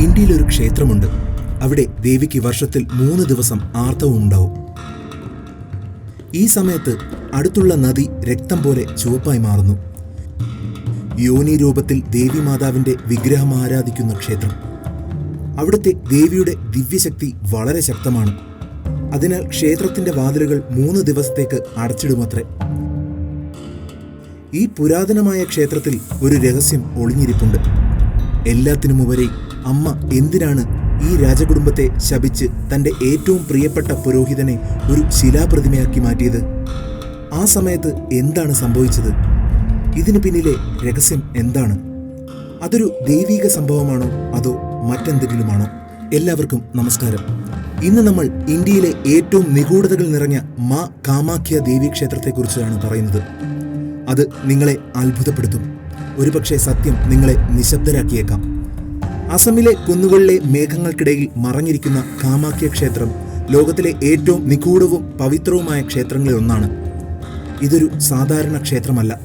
ഇന്ത്യയിൽ ഒരു ക്ഷേത്രമുണ്ട്. അവിടെ ദേവിക്ക് വർഷത്തിൽ മൂന്ന് ദിവസം ആർത്തവം ഉണ്ടാവും. ഈ സമയത്ത് അടുത്തുള്ള നദി രക്തം പോലെ ചുവപ്പായി മാറുന്നു. യോനി രൂപത്തിൽ ദേവി മാതാവിന്റെ വിഗ്രഹം ആരാധിക്കുന്ന ക്ഷേത്രം. അവിടുത്തെ ദേവിയുടെ ദിവ്യശക്തി വളരെ ശക്തമാണ്. അതിനാൽ ക്ഷേത്രത്തിന്റെ വാതിലുകൾ മൂന്ന് ദിവസത്തേക്ക് അടച്ചിടുമത്രേ. ഈ പുരാതനമായ ക്ഷേത്രത്തിൽ ഒരു രഹസ്യം ഒളിഞ്ഞിരിപ്പുണ്ട്. എല്ലാത്തിനുമുപരി അമ്മ എന്തിനാണ് ഈ രാജകുടുംബത്തെ ശപിച്ച് തന്റെ ഏറ്റവും പ്രിയപ്പെട്ട പുരോഹിതനെ ഒരു ശിലാപ്രതിമയാക്കി മാറ്റിയത്? ആ സമയത്ത് എന്താണ് സംഭവിച്ചത്? ഇതിന് പിന്നിലെ രഹസ്യം എന്താണ്? അതൊരു ദൈവീക സംഭവമാണോ അതോ മറ്റെന്തെങ്കിലുമാണോ? എല്ലാവർക്കും നമസ്കാരം. ഇന്ന് നമ്മൾ ഇന്ത്യയിലെ ഏറ്റവും നിഗൂഢതകൾ നിറഞ്ഞ മാ കാമാഖ്യ ദേവീക്ഷേത്രത്തെക്കുറിച്ചാണ് പറയുന്നത്. അത് നിങ്ങളെ അത്ഭുതപ്പെടുത്തും. ഒരുപക്ഷെ സത്യം നിങ്ങളെ നിശബ്ദരാക്കിയേക്കാം. അസമിലെ കുന്നുകളിലെ മേഘങ്ങൾക്കിടയിൽ മറഞ്ഞിരിക്കുന്ന കാമാക്യ ക്ഷേത്രം ലോകത്തിലെ ഏറ്റവും നിഗൂഢവും പവിത്രവുമായ ക്ഷേത്രങ്ങളിൽ ഒന്നാണ്. ഇതൊരു സാധാരണ ക്ഷേത്രമല്ല.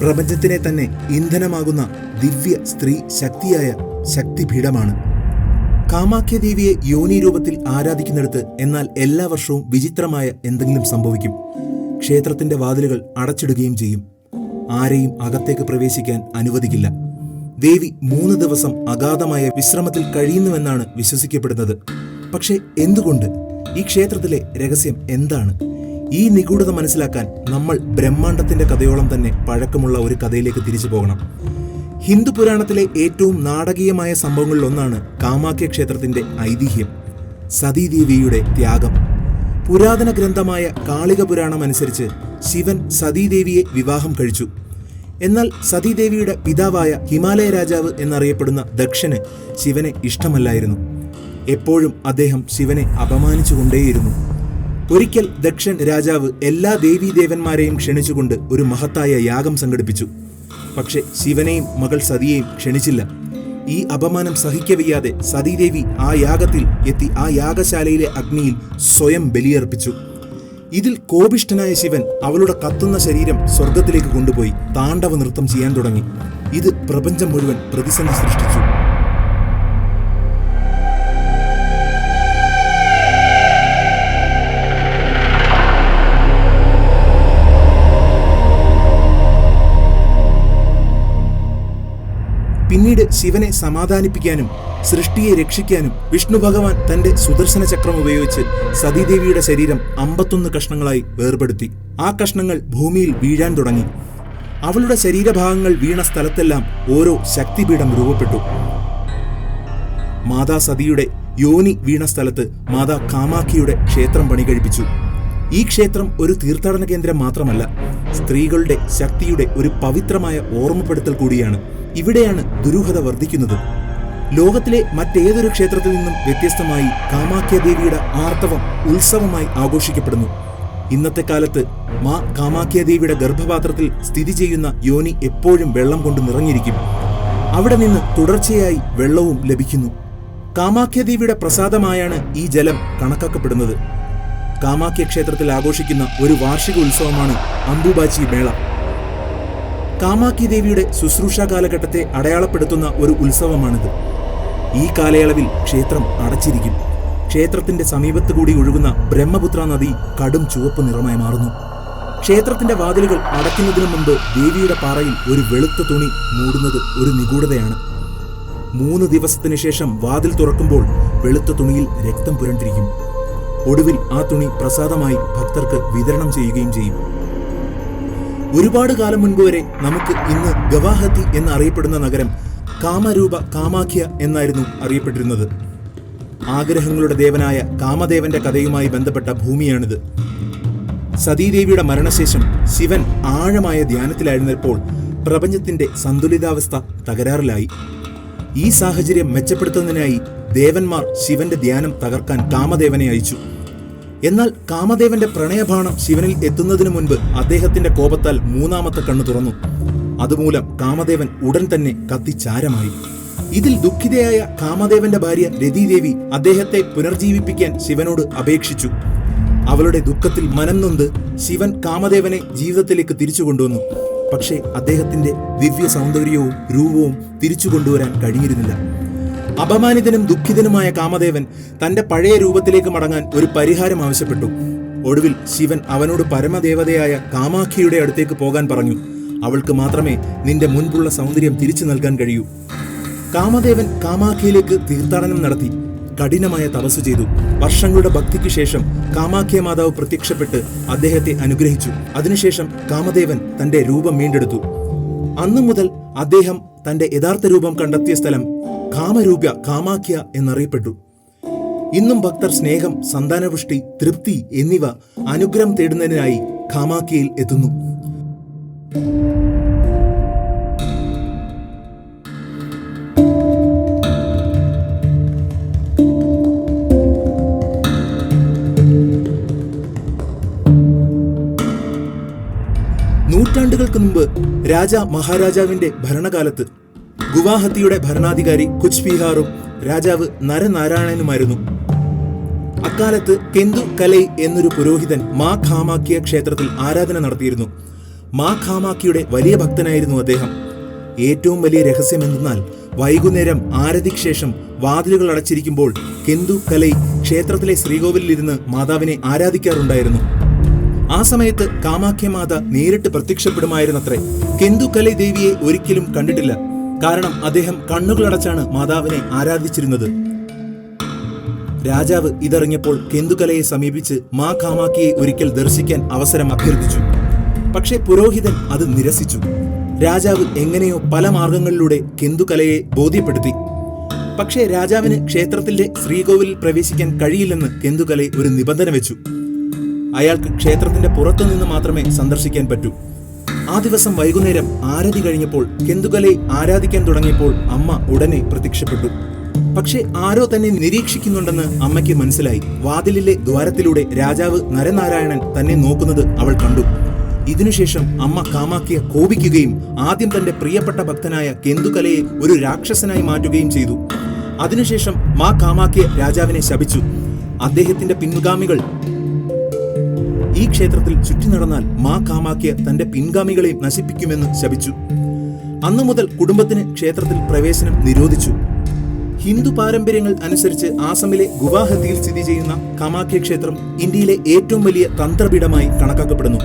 പ്രപഞ്ചത്തിനെ തന്നെ ഇന്ധനമാകുന്ന ദിവ്യ സ്ത്രീ ശക്തിയായ ശക്തിപീഠമാണ്. കാമാക്യ ദേവിയെ യോനി രൂപത്തിൽ ആരാധിക്കുന്നിടത്ത് എന്നാൽ എല്ലാ വർഷവും വിചിത്രമായ എന്തെങ്കിലും സംഭവിക്കും. ക്ഷേത്രത്തിന്റെ വാതിലുകൾ അടച്ചിടുകയും ചെയ്യും. ആരെയും അകത്തേക്ക് പ്രവേശിക്കാൻ അനുവദിക്കില്ല. ദേവി മൂന്ന് ദിവസം അഗാധമായ വിശ്രമത്തിൽ കഴിയുന്നുവെന്നാണ് വിശ്വസിക്കപ്പെടുന്നത്. പക്ഷേ എന്തുകൊണ്ട്? ഈ ക്ഷേത്രത്തിലെ രഹസ്യം എന്താണ്? ഈ നിഗൂഢത മനസ്സിലാക്കാൻ നമ്മൾ ബ്രഹ്മാണ്ടത്തിന്റെ കഥയോളം തന്നെ പഴക്കമുള്ള ഒരു കഥയിലേക്ക് തിരിച്ചു പോകണം. ഹിന്ദു പുരാണത്തിലെ ഏറ്റവും നാടകീയമായ സംഭവങ്ങളിൽ ഒന്നാണ് കാമാഖ്യ ക്ഷേത്രത്തിന്റെ ഐതിഹ്യം സതീദേവിയുടെ ത്യാഗം. പുരാതന ഗ്രന്ഥമായ കാളിക പുരാണം അനുസരിച്ച് ശിവൻ സതീദേവിയെ വിവാഹം കഴിച്ചു. എന്നാൽ സതീദേവിയുടെ പിതാവായ ഹിമാലയ രാജാവ് എന്നറിയപ്പെടുന്ന ദക്ഷന് ശിവനെ ഇഷ്ടമല്ലായിരുന്നു. എപ്പോഴും അദ്ദേഹം ശിവനെ അപമാനിച്ചുകൊണ്ടേയിരുന്നു. ഒരിക്കൽ ദക്ഷൻ രാജാവ് എല്ലാ ദേവീദേവന്മാരെയും ക്ഷണിച്ചുകൊണ്ട് ഒരു മഹത്തായ യാഗം സംഘടിപ്പിച്ചു. പക്ഷെ ശിവനെയും മകൾ സതിയെയും ക്ഷണിച്ചില്ല. ഈ അപമാനം സഹിക്കവയ്യാതെ സതീദേവി ആ യാഗത്തിൽ എത്തി ആ യാഗശാലയിലെ അഗ്നിയിൽ സ്വയം ബലിയർപ്പിച്ചു. ഇതിൽ കോപിഷ്ഠനായ ശിവൻ അവളുടെ കത്തുന്ന ശരീരം സ്വർഗത്തിലേക്ക് കൊണ്ടുപോയി താണ്ഡവ നൃത്തം ചെയ്യാൻ തുടങ്ങി. ഇത് പ്രപഞ്ചം മുഴുവൻ പ്രതിസന്ധി സൃഷ്ടിച്ചു. ശിവനെ സമാധാനിപ്പിക്കാനും സൃഷ്ടിയെ രക്ഷിക്കാനും വിഷ്ണു ഭഗവാൻ തന്റെ സുദർശന ചക്രം ഉപയോഗിച്ച് സതീദേവിയുടെ ശരീരം അമ്പത്തൊന്ന് കഷ്ണങ്ങളായി വേർപെടുത്തി. ആ കഷ്ണങ്ങൾ ഭൂമിയിൽ വീഴാൻ തുടങ്ങി. അവളുടെ ശരീരഭാഗങ്ങൾ വീണ സ്ഥലത്തെല്ലാം ഓരോ ശക്തിപീഠം രൂപപ്പെട്ടു. മാതാ സതിയുടെ യോനി വീണ സ്ഥലത്ത് മാതാ കാമാക്കിയുടെ ക്ഷേത്രം പണി കഴിപ്പിച്ചു ഈ ക്ഷേത്രം ഒരു തീർത്ഥാടന കേന്ദ്രം മാത്രമല്ല സ്ത്രീകളുടെ ശക്തിയുടെ ഒരു പവിത്രമായ ഓർമ്മപ്പെടുത്തൽ കൂടിയാണ്. ഇവിടെയാണ് ദുരൂഹത വർദ്ധിക്കുന്നത്. ലോകത്തിലെ മറ്റേതൊരു ക്ഷേത്രത്തിൽ നിന്നും വ്യത്യസ്തമായി കാമാഖ്യ ദേവിയുടെ ആർത്തവം ഉത്സവമായി ആഘോഷിക്കപ്പെടുന്നു. ഇന്നത്തെ കാലത്ത് മാ കാമാഖ്യ ദേവിയുടെ ഗർഭപാത്രത്തിൽ സ്ഥിതി ചെയ്യുന്ന യോനി എപ്പോഴും വെള്ളം കൊണ്ട് നിറഞ്ഞിരിക്കും. അവിടെ നിന്ന് തുടർച്ചയായി വെള്ളവും ലഭിക്കുന്നു. കാമാഖ്യ ദേവിയുടെ പ്രസാദമായാണ് ഈ ജലം കണക്കാക്കപ്പെടുന്നത്. കാമാഖ്യ ക്ഷേത്രത്തിൽ ആഘോഷിക്കുന്ന ഒരു വാർഷിക ഉത്സവമാണ് അംബുബാച്ചി മേള. കാമാഖ്യ ദേവിയുടെ ശുശ്രൂഷ കാലഘട്ടത്തെ അടയാളപ്പെടുത്തുന്ന ഒരു ഉത്സവമാണിത്. ഈ കാലയളവിൽ ക്ഷേത്രം അടച്ചിരിക്കും. ക്ഷേത്രത്തിന്റെ സമീപത്ത് കൂടി ഒഴുകുന്ന ബ്രഹ്മപുത്ര നദി കടും ചുവപ്പ് നിറമായി മാറുന്നു. ക്ഷേത്രത്തിന്റെ വാതിലുകൾ അടയ്ക്കുന്നതിനു മുമ്പ് ദേവിയുടെ പാറയിൽ ഒരു വെളുത്ത തുണി മൂടുന്നത് ഒരു നിഗൂഢതയാണ്. മൂന്ന് ദിവസത്തിനു ശേഷം വാതിൽ തുറക്കുമ്പോൾ വെളുത്ത തുണിയിൽ രക്തം പുരണ്ടിരിക്കും. ഒടുവിൽ ആ തുണി പ്രസാദമായി ഭക്തർക്ക് വിതരണം ചെയ്യുകയും ചെയ്യും. ഒരുപാട് കാലം മുൻപ് വരെ നമുക്ക് ഇന്ന് ഗവാഹത്തി എന്നറിയപ്പെടുന്ന നഗരം കാമരൂപ കാമാഖ്യ എന്നായിരുന്നു അറിയപ്പെട്ടിരുന്നത്. ആഗ്രഹങ്ങളുടെ ദേവനായ കാമദേവന്റെ കഥയുമായി ബന്ധപ്പെട്ട ഭൂമിയാണിത്. സതീദേവിയുടെ മരണശേഷം ശിവൻ ആഴമായ ധ്യാനത്തിലായിരുന്നപ്പോൾ പ്രപഞ്ചത്തിന്റെ സന്തുലിതാവസ്ഥ തകരാറിലായി. ഈ സാഹചര്യം മെച്ചപ്പെടുത്തുന്നതിനായി ദേവന്മാർ ശിവന്റെ ധ്യാനം തകർക്കാൻ കാമദേവനെ അയച്ചു. എന്നാൽ കാമദേവന്റെ പ്രണയഭാണം ശിവനിൽ എത്തുന്നതിനു മുൻപ് അദ്ദേഹത്തിന്റെ കോപത്താൽ മൂന്നാമത്തെ കണ്ണു തുറന്നു. അതുമൂലം കാമദേവൻ ഉടൻ തന്നെ കത്തിച്ചാരമായി ഇതിൽ ദുഃഖിതയായ കാമദേവന്റെ ഭാര്യ രതിദേവി അദ്ദേഹത്തെ പുനർജീവിപ്പിക്കാൻ ശിവനോട് അപേക്ഷിച്ചു. അവളുടെ ദുഃഖത്തിൽ മനം നൊന്ത് ശിവൻ കാമദേവനെ ജീവിതത്തിലേക്ക് തിരിച്ചു കൊണ്ടുവന്നു. പക്ഷേ അദ്ദേഹത്തിന്റെ ദിവ്യ സൗന്ദര്യവും രൂപവും തിരിച്ചു കൊണ്ടുവരാൻ കഴിഞ്ഞിരുന്നില്ല. അപമാനിതനും ദുഃഖിതനുമായ കാമദേവൻ തന്റെ പഴയ രൂപത്തിലേക്ക് മടങ്ങാൻ ഒരു പരിഹാരം ആവശ്യപ്പെട്ടു. ഒടുവിൽ ശിവൻ അവനോട് പരമദേവതയായ കാമാഖിയുടെ അടുത്തേക്ക് പോകാൻ പറഞ്ഞു. അവൾക്ക് മാത്രമേ നിന്റെ മുൻപുള്ള സൗന്ദര്യം തിരിച്ചു നൽകാൻ കഴിയൂ. കാമദേവൻ കാമാഖിയിലേക്ക് തീർത്ഥാടനം നടത്തി. കഠിനമായ തപസ് ചെയ്തു. വർഷങ്ങളുടെ ഭക്തിക്ക് ശേഷം കാമാഖ്യ മാതാവ് പ്രത്യക്ഷപ്പെട്ട് അദ്ദേഹത്തെ അനുഗ്രഹിച്ചു. അതിനുശേഷം കാമദേവൻ തന്റെ രൂപം വീണ്ടെടുത്തു. അന്നു മുതൽ അദ്ദേഹം തന്റെ യഥാർത്ഥ രൂപം കണ്ടെത്തിയ സ്ഥലം കാമരൂപ്യ കാമാഖ്യ എന്നറിയപ്പെട്ടു. ഇന്നും ഭക്തർ സ്നേഹം സന്താനപുഷ്ടി തൃപ്തി എന്നിവ അനുഗ്രഹം തേടുന്നതിനായി കാമാഖ്യയിൽ എത്തുന്നു. നൂറ്റാണ്ടുകൾക്ക് മുമ്പ് രാജ മഹാരാജാവിന്റെ ഭരണകാലത്ത് ഗുവാഹത്തിയുടെ ഭരണാധികാരി കുച്ച് ബിഹാറും രാജാവ് നരനാരായണനുമായിരുന്നു. അക്കാലത്ത് കെന്തു കലൈ എന്നൊരു പുരോഹിതൻ മാ ഖാമാക്കിയ ക്ഷേത്രത്തിൽ ആരാധന നടത്തിയിരുന്നു. മാ ഖാമാക്കിയുടെ വലിയ ഭക്തനായിരുന്നു അദ്ദേഹം. ഏറ്റവും വലിയ രഹസ്യം എന്തെന്നാൽ വൈകുന്നേരം ആരതിക്ക് ശേഷം വാതിലുകൾ അടച്ചിരിക്കുമ്പോൾ കെന്തു കലൈ ക്ഷേത്രത്തിലെ ശ്രീകോവിലിരുന്ന് മാതാവിനെ ആരാധിക്കാറുണ്ടായിരുന്നു. ആ സമയത്ത് കാമാഖ്യ മാത നേരിട്ട് പ്രത്യക്ഷപ്പെടുമായിരുന്നത്രേ. കെന്തു ദേവിയെ ഒരിക്കലും കണ്ടിട്ടില്ല. കാരണം അദ്ദേഹം കണ്ണുകളടച്ചാണ് മാതാവിനെ ആരാധിച്ചിരുന്നത്. രാജാവ് ഇതറിഞ്ഞപ്പോൾ കെന്തുകലയെ സമീപിച്ച് മാ കാമാക്കിയെ ഒരിക്കൽ ദർശിക്കാൻ അവസരം അഭ്യർത്ഥിച്ചു. പക്ഷേ പുരോഹിതൻ അത് നിരസിച്ചു. രാജാവ് എങ്ങനെയോ പല മാർഗങ്ങളിലൂടെ കെന്തുകലയെ ബോധ്യപ്പെടുത്തി. പക്ഷേ രാജാവിന് ക്ഷേത്രത്തിന്റെ ശ്രീകോവിലിൽ പ്രവേശിക്കാൻ കഴിയില്ലെന്ന് കെന്തുകലെ ഒരു നിബന്ധന വെച്ചു. അയാൾക്ക് ക്ഷേത്രത്തിന്റെ പുറത്തുനിന്ന് മാത്രമേ സന്ദർശിക്കാൻ പറ്റൂ. ആ ദിവസം വൈകുന്നേരം ആരതി കഴിഞ്ഞപ്പോൾ കെന്തുകലെ ആരാധിക്കാൻ തുടങ്ങിയപ്പോൾ അമ്മ ഉടനെ പ്രത്യക്ഷപ്പെട്ടു. പക്ഷേ ആരോ തന്നെ നിരീക്ഷിക്കുന്നുണ്ടെന്ന് അമ്മയ്ക്ക് മനസ്സിലായി. വാതിലിലെ ദ്വാരത്തിലൂടെ രാജാവ് നരനാരായണൻ തന്നെ നോക്കുന്നത് അവൾ കണ്ടു. ഇതിനുശേഷം അമ്മ കാമാക്കിയ കോപിക്കുകയും ആദ്യം തന്റെ പ്രിയപ്പെട്ട ഭക്തനായ കെന്തുകലയെ ഒരു രാക്ഷസനായി മാറ്റുകയും ചെയ്തു. അതിനുശേഷം മാ കാമാക്കിയ രാജാവിനെ ശപിച്ചു. അദ്ദേഹത്തിന്റെ പിൻഗാമികൾ ഈ ക്ഷേത്രത്തിൽ ചുറ്റി നടന്നാൽ മാ കാമാക്കിയ തന്റെ പിൻഗാമികളെ നശിപ്പിക്കുമെന്ന് ശപിച്ചു. അന്നു മുതൽ കുടുംബത്തിന് ക്ഷേത്രത്തിൽ പ്രവേശനം നിരോധിച്ചു. ഹിന്ദു പാരമ്പര്യങ്ങൾ അനുസരിച്ച് ആസമിലെ ഗുവാഹത്തിയിൽ സ്ഥിതി ചെയ്യുന്ന കാമാഖ്യ ക്ഷേത്രം ഇന്ത്യയിലെ ഏറ്റവും വലിയ തന്ത്രപീഠമായി കണക്കാക്കപ്പെടുന്നു.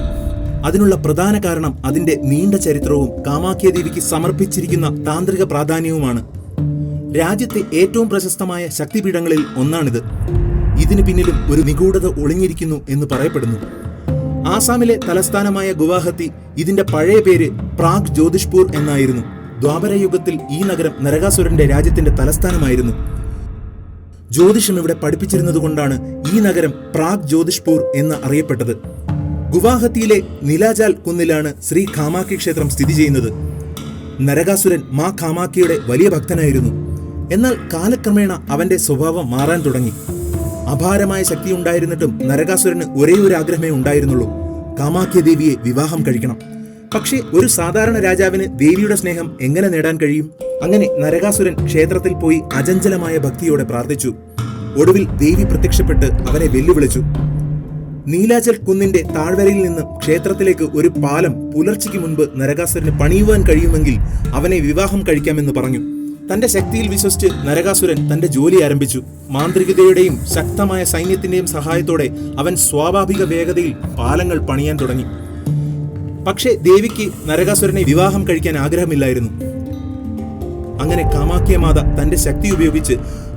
അതിനുള്ള പ്രധാന കാരണം അതിന്റെ നീണ്ട ചരിത്രവും കാമാഖ്യ ദേവിക്ക് സമർപ്പിച്ചിരിക്കുന്ന താന്ത്രിക പ്രാധാന്യവുമാണ്. രാജ്യത്തെ ഏറ്റവും പ്രശസ്തമായ ശക്തിപീഠങ്ങളിൽ ഒന്നാണിത്. ഇതിനു പിന്നിലും ഒരു നിഗൂഢത ഒളിഞ്ഞിരിക്കുന്നു എന്ന് പറയപ്പെടുന്നു. ആസാമിലെ തലസ്ഥാനമായ ഗുവാഹത്തി ഇതിന്റെ പഴയ പേര് പ്രാഗ് ജ്യോതിഷ്പൂർ എന്നായിരുന്നു. ദ്വാപരയുഗത്തിൽ ഈ നഗരം നരകാസുരന്റെ രാജ്യത്തിന്റെ തലസ്ഥാനമായിരുന്നു. ജ്യോതിഷം ഇവിടെ പഠിപ്പിച്ചിരുന്നതുകൊണ്ടാണ് ഈ നഗരം പ്രാഗ് ജ്യോതിഷ്പൂർ എന്ന് അറിയപ്പെട്ടത്. ഗുവാഹത്തിയിലെ നിലാജാൽ കുന്നിലാണ് ശ്രീ ഖാമാക്കി ക്ഷേത്രം സ്ഥിതി ചെയ്യുന്നത്. നരകാസുരൻ മാ ഖാമാക്കിയുടെ വലിയ ഭക്തനായിരുന്നു. എന്നാൽ കാലക്രമേണ അവന്റെ സ്വഭാവം മാറാൻ തുടങ്ങി. അപാരമായ ശക്തി ഉണ്ടായിരുന്നിട്ടും നരകാസുരന് ഒരേ ഒരു ആഗ്രഹമേ ഉണ്ടായിരുന്നുള്ളൂ. കാമാഖ്യ ദേവിയെ വിവാഹം കഴിക്കണം. പക്ഷേ ഒരു സാധാരണ രാജാവിന് ദേവിയുടെ സ്നേഹം എങ്ങനെ നേടാൻ കഴിയും? അങ്ങനെ നരകാസുരൻ ക്ഷേത്രത്തിൽ പോയി അചഞ്ചലമായ ഭക്തിയോടെ പ്രാർത്ഥിച്ചു. ഒടുവിൽ ദേവി പ്രത്യക്ഷപ്പെട്ട് അവനെ വെല്ലുവിളിച്ചു. നീലാചൽ കുന്നിന്റെ താഴ്വരയിൽ നിന്ന് ക്ഷേത്രത്തിലേക്ക് ഒരു പാലം പുലർച്ചയ്ക്ക് മുൻപ് നരകാസുരന് പണിയുവാൻ കഴിയുമെങ്കിൽ അവനെ വിവാഹം കഴിക്കാമെന്ന് പറഞ്ഞു. തന്റെ ശക്തിയിൽ വിശ്വസിച്ച് നരകാസുരൻ തന്റെ ജോലി ആരംഭിച്ചു. മാന്ത്രികതയുടെയും ശക്തമായ സൈന്യത്തിന്റെയും സഹായത്തോടെ അവൻ സ്വാഭാവിക വേഗതയിൽ പാലങ്ങൾ പണിയാൻ തുടങ്ങി. പക്ഷേ ദേവിക്ക് നരകാസുരനെ വിവാഹം കഴിക്കാൻ ആഗ്രഹമില്ലായിരുന്നു. അങ്ങനെ കാമാഖ്യ മാത തന്റെ ശക്തി ഉപയോഗിച്ച്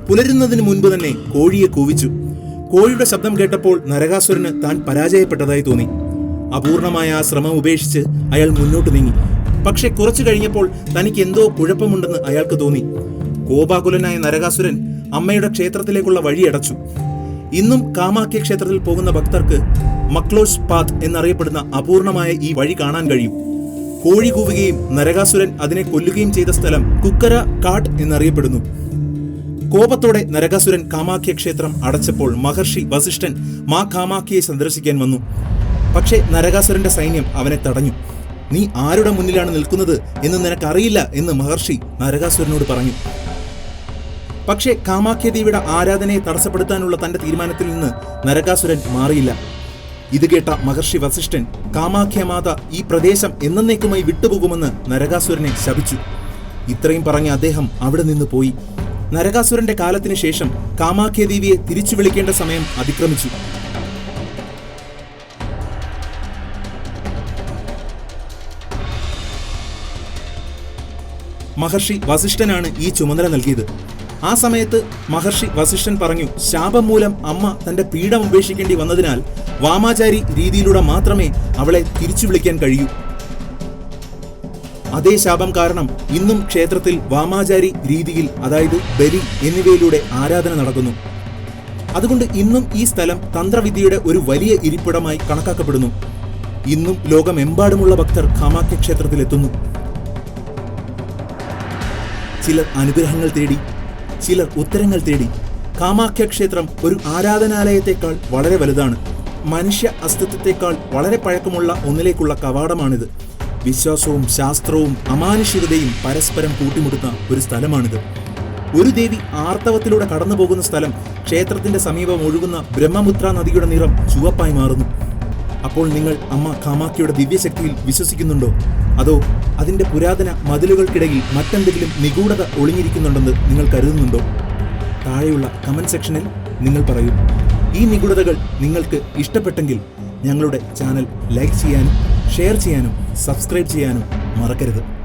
പുലരുന്നതിന് മുൻപ് തന്നെ കോഴിയെ കൂവിച്ചു. കോഴിയുടെ ശബ്ദം കേട്ടപ്പോൾ നരകാസുരന് താൻ പരാജയപ്പെട്ടതായി തോന്നി. അപൂർണമായ ആ ശ്രമം ഉപേക്ഷിച്ച് അയാൾ മുന്നോട്ട് നീങ്ങി. പക്ഷെ കുറച്ചു കഴിഞ്ഞപ്പോൾ തനിക്ക് എന്തോ കുഴപ്പമുണ്ടെന്ന് അയാൾക്ക് തോന്നി. കോപാകുലനായ നരകാസുരൻ അമ്മയുടെ ക്ഷേത്രത്തിലേക്കുള്ള വഴി അടച്ചു. ഇന്നും കാമാക്യ ക്ഷേത്രത്തിൽ പോകുന്ന ഭക്തർക്ക് മക്ലോസ് പാത്ത് എന്നറിയപ്പെടുന്ന അപൂർണമായ ഈ വഴി കാണാൻ കഴിയും. കോഴി കൂവുകയും നരകാസുരൻ അതിനെ കൊല്ലുകയും ചെയ്ത സ്ഥലം കുക്കര കാട്ട് എന്നറിയപ്പെടുന്നു. കോപത്തോടെ നരകാസുരൻ കാമാക്യ ക്ഷേത്രം അടച്ചപ്പോൾ മഹർഷി വസിഷ്ഠൻ മാ കാമാക്കിയെ സന്ദർശിക്കാൻ വന്നു. പക്ഷേ നരകാസുരന്റെ സൈന്യം അവനെ തടഞ്ഞു. നീ ആരുടെ മുന്നിലാണ് നിൽക്കുന്നത് എന്ന് നിനക്കറിയില്ല എന്ന് മഹർഷി നരകാസുരനോട് പറഞ്ഞു. പക്ഷേ കാമാഖ്യദേവിയുടെ ആരാധനയെ തടസ്സപ്പെടുത്താനുള്ള തന്റെ തീരുമാനത്തിൽ നിന്ന് നരകാസുരൻ മാറിയില്ല. ഇത് കേട്ട മഹർഷി വസിഷ്ഠൻ കാമാഖ്യമാത ഈ പ്രദേശം എന്നേക്കുമായി വിട്ടുപോകുമെന്ന് നരകാസുരനെ ശപിച്ചു. ഇത്രയും പറഞ്ഞ അദ്ദേഹം അവിടെ നിന്ന് പോയി. നരകാസുരന്റെ കാലത്തിന് ശേഷം കാമാഖ്യദേവിയെ തിരിച്ചു വിളിക്കേണ്ട സമയം അതിക്രമിച്ചു. മഹർഷി വസിഷ്ഠനാണ് ഈ ചുമതല നൽകിയത്. ആ സമയത്ത് മഹർഷി വസിഷ്ഠൻ പറഞ്ഞു ശാപം മൂലം അമ്മ തന്റെ പീഠം ഉപേക്ഷിക്കേണ്ടി വന്നതിനാൽ വാമാചാരി രീതിയിലൂടെ മാത്രമേ അവളെ തിരിച്ചു വിളിക്കാൻ കഴിയൂ. അതേ ശാപം കാരണം ഇന്നും ക്ഷേത്രത്തിൽ വാമാചാരി രീതിയിൽ അതായത് ബലി എന്നിവയിലൂടെ ആരാധന നടക്കുന്നു. അതുകൊണ്ട് ഇന്നും ഈ സ്ഥലം തന്ത്രവിദ്യയുടെ ഒരു വലിയ ഇരിപ്പിടമായി കണക്കാക്കപ്പെടുന്നു. ഇന്നും ലോകമെമ്പാടുമുള്ള ഭക്തർ കാമാഖ്യ ക്ഷേത്രത്തിലെത്തുന്നു ചിലർ അനുഗ്രഹങ്ങൾ തേടി ചിലർ ഉത്തരങ്ങൾ തേടി. കാമാഖ്യ ക്ഷേത്രം ഒരു ആരാധനാലയത്തെക്കാൾ വളരെ വലുതാണ്. മനുഷ്യ അസ്തിത്വത്തെക്കാൾ വളരെ പഴക്കമുള്ള ഒന്നിലേക്കുള്ള കവാടമാണിത്. വിശ്വാസവും ശാസ്ത്രവും അമാനുഷികതയും പരസ്പരം കൂട്ടിമുട്ടുന്ന ഒരു സ്ഥലമാണിത്. ഒരു ദേവി ആർത്തവത്തിലൂടെ കടന്നു പോകുന്ന സ്ഥലം ക്ഷേത്രത്തിന്റെ സമീപം ഒഴുകുന്ന ബ്രഹ്മപുത്ര നദിയുടെ നിറം ചുവപ്പായി മാറുന്നു. അപ്പോൾ നിങ്ങൾ അമ്മ കാമാക്കിയുടെ ദിവ്യശക്തിയിൽ വിശ്വസിക്കുന്നുണ്ടോ? അതോ അതിന്റെ പുരാതന മതിലുകൾക്കിടയിൽ മറ്റെന്തെങ്കിലും നിഗൂഢത ഒളിഞ്ഞിരിക്കുന്നുണ്ടെന്ന് നിങ്ങൾ കരുതുന്നുണ്ടോ? താഴെയുള്ള കമന്റ് സെക്ഷനിൽ നിങ്ങൾ പറയും. ഈ നിഗൂഢതകൾ നിങ്ങൾക്ക് ഇഷ്ടപ്പെട്ടെങ്കിൽ ഞങ്ങളുടെ ചാനൽ ലൈക്ക് ചെയ്യാനും ഷെയർ ചെയ്യാനും സബ്സ്ക്രൈബ് ചെയ്യാനും മറക്കരുത്.